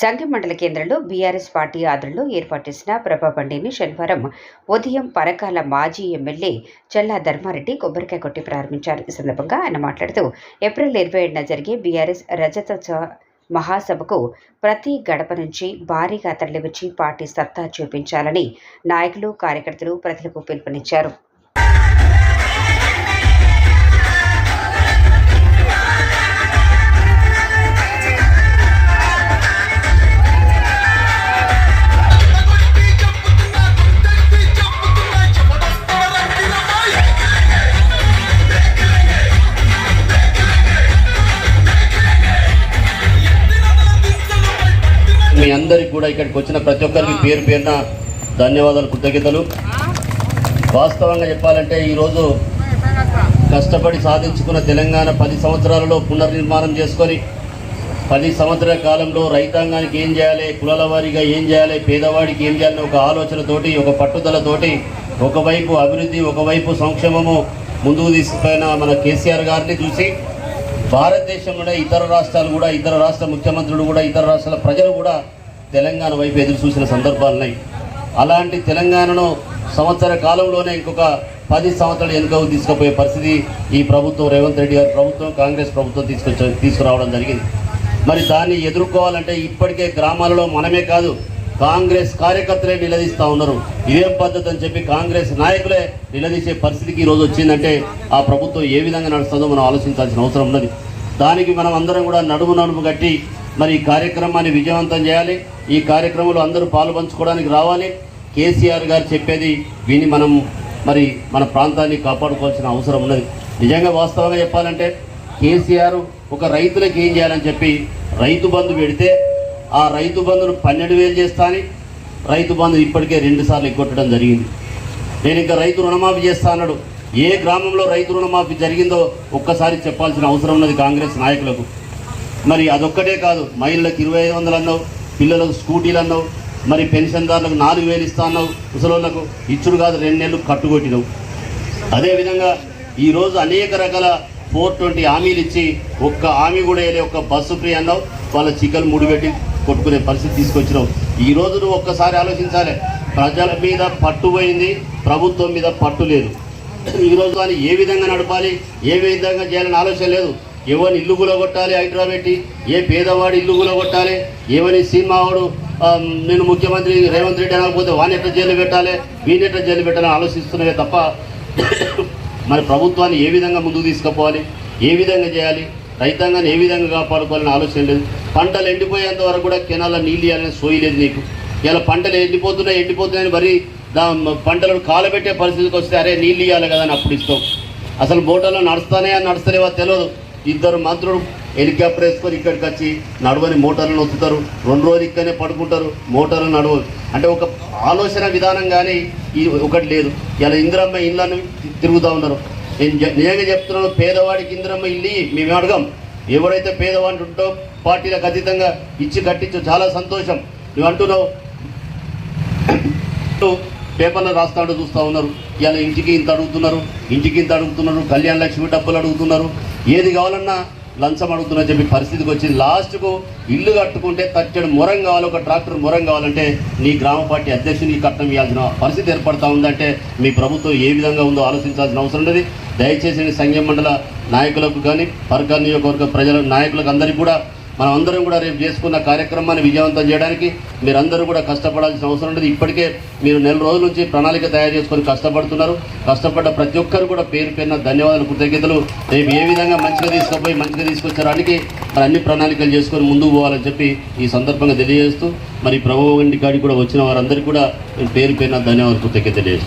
సంఘం మండల కేంద్రంలో బీఆర్ఎస్ పార్టీ ఆధ్వర్యంలో ఏర్పాటు చేసిన ప్రభా బండిని శనివారం ఉదయం పరకాల మాజీ ఎమ్మెల్యే చల్లా ధర్మారెడ్డి కొబ్బరికాయ కొట్టి ప్రారంభించారు. ఈ సందర్భంగా ఆయన మాట్లాడుతూ ఏప్రిల్ ఇరవై ఏడున జరిగే బీఆర్ఎస్ రజతోత్సవ మహాసభకు ప్రతి గడప నుంచి భారీగా తరలివచ్చి పార్టీ సత్తా చూపించాలని నాయకులు కార్యకర్తలు ప్రజలకు పిలుపునిచ్చారు. మీ అందరికి కూడా ఇక్కడికి వచ్చిన ప్రతి ఒక్కరికి పేరు పేరున ధన్యవాదాలు కృతజ్ఞతలు. వాస్తవంగా చెప్పాలంటే ఈరోజు కష్టపడి సాధించుకున్న తెలంగాణ పది సంవత్సరాలలో పునర్నిర్మాణం చేసుకొని పది సంవత్సరాల కాలంలో రైతాంగానికి ఏం చేయాలి కులాల వారీగా ఏం చేయాలి పేదవాడికి ఏం చేయాలని ఒక ఆలోచనతోటి ఒక పట్టుదలతోటి ఒకవైపు అభివృద్ధి ఒకవైపు సంక్షేమము ముందుకు తీసుకుపోయిన మన కేసీఆర్ గారిని చూసి భారతదేశంలోనే ఇతర రాష్ట్రాలు కూడా ఇతర రాష్ట్ర ముఖ్యమంత్రులు కూడా ఇతర రాష్ట్రాల ప్రజలు కూడా తెలంగాణ వైపు ఎదురు చూసిన సందర్భాలున్నాయి. అలాంటి తెలంగాణను సంవత్సర కాలంలోనే ఇంకొక పది సంవత్సరాలు వెనుకకు తీసుకుపోయే పరిస్థితి ఈ ప్రభుత్వం రేవంత్ రెడ్డి గారి ప్రభుత్వం కాంగ్రెస్ ప్రభుత్వం తీసుకొచ్చ తీసుకురావడం జరిగింది. మరి దాన్ని ఎదుర్కోవాలంటే ఇప్పటికే గ్రామాలలో మనమే కాదు కాంగ్రెస్ కార్యకర్తలే నిలదీస్తూ ఉన్నారు. ఇదేం పద్ధతి అని చెప్పి కాంగ్రెస్ నాయకులే నిలదీసే పరిస్థితికి ఈరోజు వచ్చిందంటే ఆ ప్రభుత్వం ఏ విధంగా నడుస్తుందో మనం ఆలోచించాల్సిన అవసరం ఉన్నది. దానికి మనం అందరం కూడా నడుము నడుము కట్టి మరి ఈ కార్యక్రమాన్ని విజయవంతం చేయాలి. ఈ కార్యక్రమంలో అందరూ పాలు పంచుకోవడానికి రావాలి. కేసీఆర్ గారు చెప్పేది విని మనం మరి మన ప్రాంతాన్ని కాపాడుకోవాల్సిన అవసరం ఉన్నది. నిజంగా వాస్తవంగా చెప్పాలంటే కేసీఆర్ ఒక రైతులకు ఏం చేయాలని చెప్పి రైతు బంధు పెడితే ఆ రైతు బంధును పన్నెండు వేలు చేస్తాని రైతు బంధు ఇప్పటికే రెండు సార్లు ఎగ్గొట్టడం జరిగింది. నేను ఇంకా రైతు రుణమాఫీ చేస్తా అన్నాడు. ఏ గ్రామంలో రైతు రుణమాఫీ జరిగిందో ఒక్కసారి చెప్పాల్సిన అవసరం ఉన్నది కాంగ్రెస్ నాయకులకు. మరి అదొక్కటే కాదు మహిళలకు ఇరవై ఐదు వందలు అన్నావు పిల్లలకు స్కూటీలు అన్నావు మరి పెన్షన్దారులకు నాలుగు వేలు ఇస్తా అన్నావు ముసలోళ్ళకు ఇచ్చుడు కాదు రెండు నెలలు కట్టుకొట్టినావు. అదేవిధంగా ఈరోజు అనేక రకాల ఫోర్ ట్వంటీ హామీలు ఇచ్చి ఒక్క హామీ కూడా వేయలే ఒక్క బస్సు ఫ్రీ అన్నావు వాళ్ళ చిక్కలు ముడిపెట్టి కొట్టుకునే పరిస్థితి తీసుకొచ్చినావు. ఈ రోజు నువ్వు ఒక్కసారి ఆలోచించాలి ప్రజల మీద పట్టు పోయింది ప్రభుత్వం మీద పట్టు లేదు. ఈరోజు దాన్ని ఏ విధంగా నడపాలి ఏ విధంగా చేయాలని ఆలోచన లేదు. ఎవరిని ఇల్లు కొట్టాలి హైడ్రా పెట్టి ఏ పేదవాడు ఇల్లు కొట్టాలి ఎవరి సినిమా వాడు నేను ముఖ్యమంత్రి రేవంత్ రెడ్డి అనకపోతే వాని ఎట్లా జైలు పెట్టాలి? వీని ఎట్లా జైలు పెట్టాలని ఆలోచిస్తున్నావే తప్ప మరి ప్రభుత్వాన్ని ఏ విధంగా ముందుకు తీసుకుపోవాలి? ఏ విధంగా చేయాలి? రైతాంగాన్ని ఏ విధంగా కాపాడుకోవాలని ఆలోచన లేదు. పంటలు ఎండిపోయేంత వరకు కూడా కెనాల నీళ్ళు ఇవ్వాలని సోయి లేదు నీకు. ఇలా పంటలు ఎండిపోతున్నాయి ఎండిపోతున్నాయని మరి దా పంటలను కాలబెట్టే పరిస్థితికి వస్తే అరే నీళ్ళు ఇవ్వాలి కదా అని అప్పుడు ఇస్తాం. అసలు బోటల్లో నడుస్తానే అని తెలియదు. ఇద్దరు మంత్రులు హెలికాప్టర్ వేసుకొని ఇక్కడికి వచ్చి నడవని మోటార్లను వస్తుతారు రెండు రోజులు ఇక్కడనే పడుకుంటారు. మోటార్లు నడవదు అంటే ఒక ఆలోచన విధానం కానీ ఈ ఒకటి లేదు. ఇలా ఇందిరమ్మ ఇళ్ళని తిరుగుతూ ఉన్నారు. నేను నిజంగా చెప్తున్నాను పేదవాడికి ఇందిరమ్మ ఇల్లి మేము అడగం. ఎవరైతే పేదవాడి ఉంటో పార్టీలకు అతీతంగా ఇచ్చి కట్టించు చాలా సంతోషం. నువ్వు అంటున్నావు. పేపర్లో రాస్తాడు చూస్తూ ఉన్నారు. ఇలా ఇంటికి ఇంత అడుగుతున్నారు ఇంటికి ఇంత అడుగుతున్నారు కళ్యాణ లక్ష్మి డబ్బులు అడుగుతున్నారు. ఏది కావాలన్నా లంచం అడుగుతున్నా చెప్పి పరిస్థితికి వచ్చింది. లాస్ట్కు ఇల్లు కట్టుకుంటే తచ్చడు మొరం కావాలి ఒక ట్రాక్టర్ మొరం కావాలంటే నీ గ్రామ పార్టీ అధ్యక్షునికి కట్నం ఇవ్వాల్సిన పరిస్థితి ఏర్పడతా ఉందంటే మీ ప్రభుత్వం ఏ విధంగా ఉందో ఆలోచించాల్సిన అవసరం ఉన్నది దయచేసి సంఘం మండల నాయకులకు కానీ పర్కా నియోజకవర్గ ప్రజల నాయకులకు అందరికీ కూడా మనం అందరం కూడా రేపు చేసుకున్న కార్యక్రమాన్ని విజయవంతం చేయడానికి మీరందరూ కూడా కష్టపడాల్సిన అవసరం ఉండదు. ఇప్పటికే మీరు నెల రోజుల నుంచి ప్రణాళిక తయారు చేసుకొని కష్టపడుతున్నారు. కష్టపడ్డ ప్రతి ఒక్కరు కూడా పేరు పేరున ధన్యవాదాలు కృతజ్ఞతలు. రేపు ఏ విధంగా మంచిగా తీసుకుపోయి మంచిగా తీసుకొచ్చడానికి మరి అన్ని ప్రణాళికలు చేసుకొని ముందుకు పోవాలని చెప్పి ఈ సందర్భంగా తెలియజేస్తూ మరి ప్రభు వంటి కాడికి కూడా వచ్చిన వారందరికీ కూడా పేరు పేరున ధన్యవాదాలు కృతజ్ఞత తెలియజేస్తాను